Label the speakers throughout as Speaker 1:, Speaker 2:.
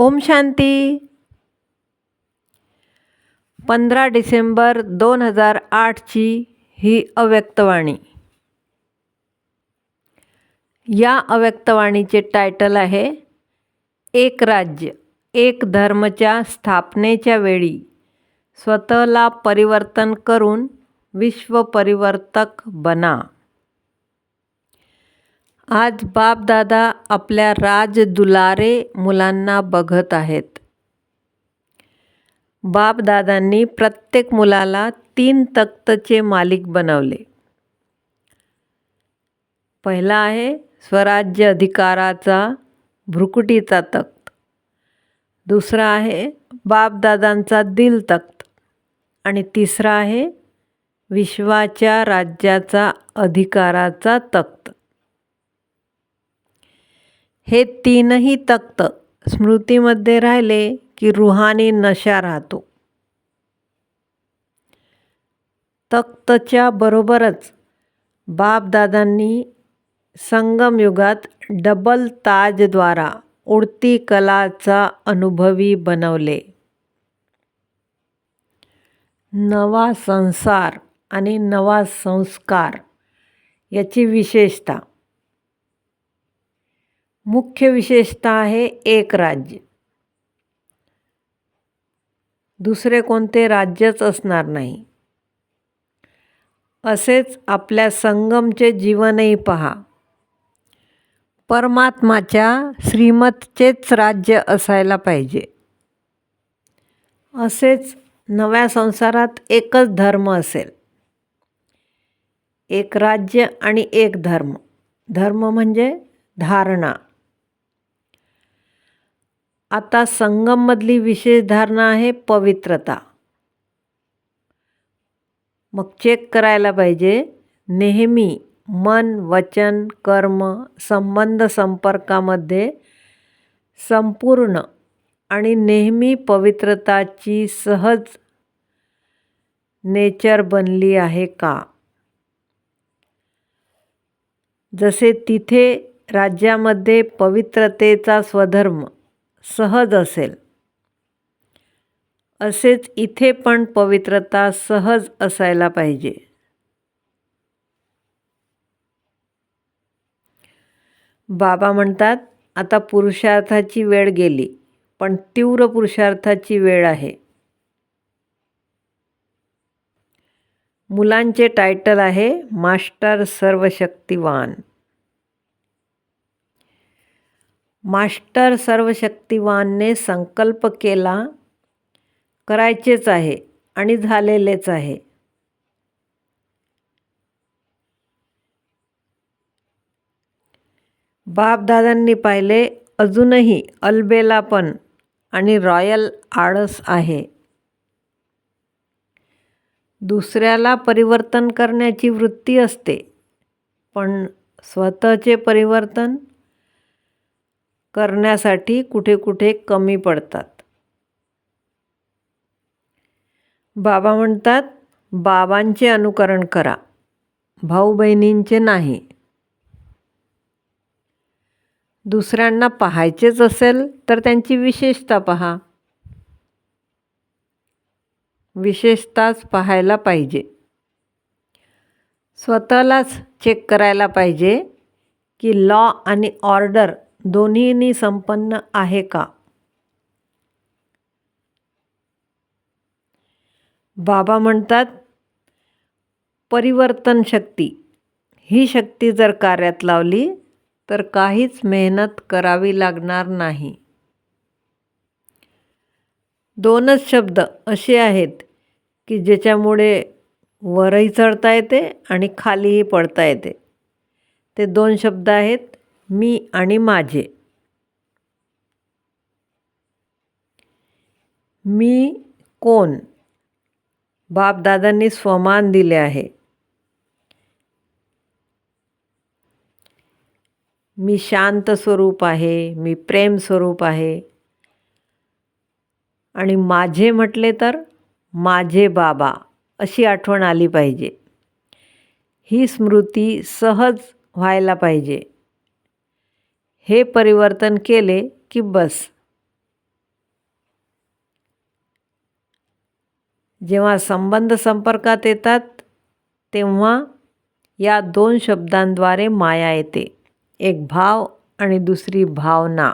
Speaker 1: ओम शांती. पंधरा डिसेंबर दोन हजार आठची ही अव्यक्तवाणी. या अव्यक्तवाणीचे टायटल आहे एक राज्य एक धर्मच्या स्थापनेच्या वेळी स्वतःला परिवर्तन करून विश्वपरिवर्तक बना. आज बापदादा आपल्या राज दुलारे मुलांना बघत आहेत. बापदादांनी प्रत्येक मुलाला तीन तख्तचे मालिक बनवले. पहिला आहे स्वराज्य अधिकाराचा भ्रुकुटीचा तख्त. दुसरा आहे बापदादांचा दिल तख्त. आणि तिसरा आहे विश्वाच्या राज्याचा अधिकाराचा तख्त. हे तीनही तक्त स्मृतीमध्ये राहिले की रुहानी नशा राहतो. तख्तच्या बरोबरच बापदादांनी संगमयुगात डबल ताजद्वारा उडती कलाचा अनुभवी बनवले. नवा संसार आणि नवा संस्कार याची विशेषता मुख्य विशेषता आहे एक राज्य. दुसरे कोणते राज्यच असणार नाही. असेच आपल्या संगमचे जीवनही पहा. परमात्माच्या श्रीमतचेच राज्य असायला पाहिजे. असेच नव्या संसारात एकच धर्म असेल. एक राज्य आणि एक धर्म. धर्म म्हणजे धारणा. आता संगममधली विशेष धारणा आहे पवित्रता. मग चेक करायला पाहिजे. नेहमी मन वचन कर्म संबंध संपर्कामध्ये संपूर्ण आणि नेहमी पवित्रताची सहज नेचर बनली आहे का? जसे तिथे राज्यामध्ये पवित्रतेचा स्वधर्म सहज असेल. असेच इथे पण पवित्रता सहज असायला पाहिजे. बाबा म्हणतात आता पुरुषार्थाची वेळ गेली पण तीव्र पुरुषार्थाची वेळ आहे. मुलांचे टायटल आहे मास्टर सर्वशक्तिवान. मास्टर सर्वशक्तिवानने संकल्प केला करायचेच आहे आणि झालेलेच आहे. बापदादांनी पाहिले अजूनही अल्बेला पण आणि रॉयल आळस आहे. दुसऱ्याला परिवर्तन करण्याची वृत्ती असते पण स्वतःचे परिवर्तन करण्यासाठी कुठे कुठे कमी पडतात. बाबा म्हणतात बाबांचे अनुकरण करा भाऊ बहिणींचे नाही. दुसऱ्यांना पाहायचेच असेल तर त्यांची विशेषता पहा. विशेषताच पाहायला पाहिजे. स्वतःलाच चेक करायला पाहिजे की लॉ आणि ऑर्डर दोन्हीनी संपन्न आहे का? बाबा म्हणतात परिवर्तन शक्ती. ही शक्ती जर कार्यात लावली तर काहीच मेहनत करावी लागणार नाही. दोनच शब्द असे आहेत की ज्याच्यामुळे वरही चढता येते आणि खालीही पडता येते. ते दोन शब्द आहेत मी आणि माझे. मी कोण? बापदादांनी स्वमान दिले आहे. मी शांत स्वरूप आहे मी प्रेम स्वरूप आहे. आणि माझे म्हटले तर माझे बाबा अशी आठवण आली पाहिजे. ही स्मृती सहज व्हायला पाहिजे. हे परिवर्तन केले की बस. जेव्हा संबंध संपर्कात येतात तेव्हा या दोन शब्दांद्वारे माया येते. एक भाव आणि दुसरी भावना.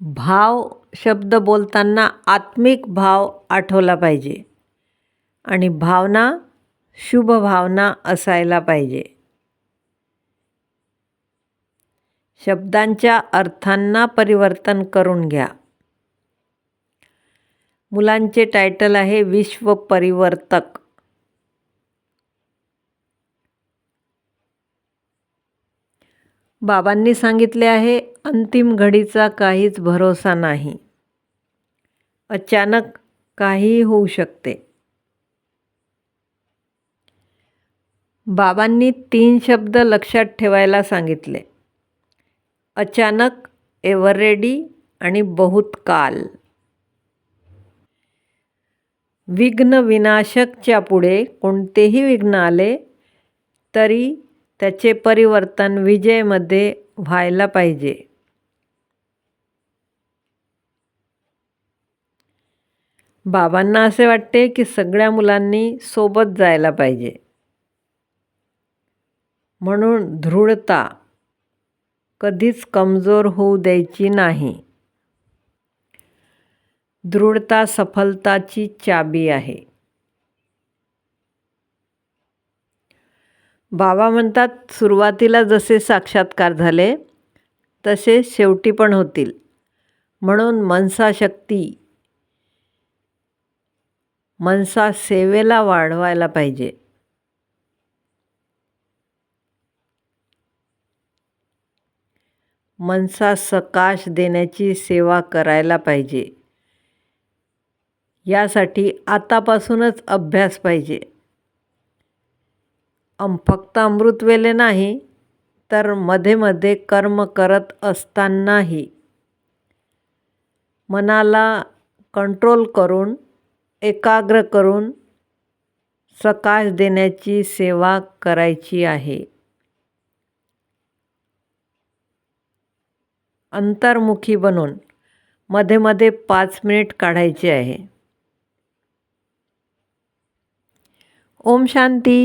Speaker 1: भाव शब्द बोलताना आत्मिक भाव आठवला पाहिजे आणि भावना शुभ भावना असायला पाहिजे. शब्दांच्या अर्थांना परिवर्तन करून घ्या. मुलांचे टायटल आहे विश्व परिवर्तक बाबांनी सांगितले आहे अंतिम घडीचा काहीच भरोसा नाही. अचानक काहीही होऊ शकते. बाबांनी तीन शब्द लक्षात ठेवायला सांगितले. अचानक एव्हरेडी आणि बहुत काल. विघ्न विनाशकच्या पुढे कोणतेही विघ्न आले तरी त्याचे परिवर्तन विजयमध्ये व्हायला पाहिजे. बाबांना असे वाटते की सगळ्या मुलांनी सोबत जायला पाहिजे. म्हणून दृढता कधीच कमजोर होऊ द्यायची नाही. दृढता सफलताची चाबी आहे. बाबा म्हणतात सुरुवातीला जसे साक्षात्कार झाले तसे शेवटी पण होतील. म्हणून मनसा शक्ती मनसा सेवेला वाढवायला पाहिजे. मनसा सकाश देण्याची सेवा करायला पाहिजे. यासाठी आतापासूनच अभ्यास पाहिजे. फक्त अमृतवेले नाही तर मध्ये मध्ये कर्म करत असतानाही मनाला कंट्रोल करून एकाग्र करून सकाश देण्याची सेवा करायची आहे. अंतर्मुखी बनून मध्ये मध्ये पाच मिनिट काढायचे आहे. ओम शांती.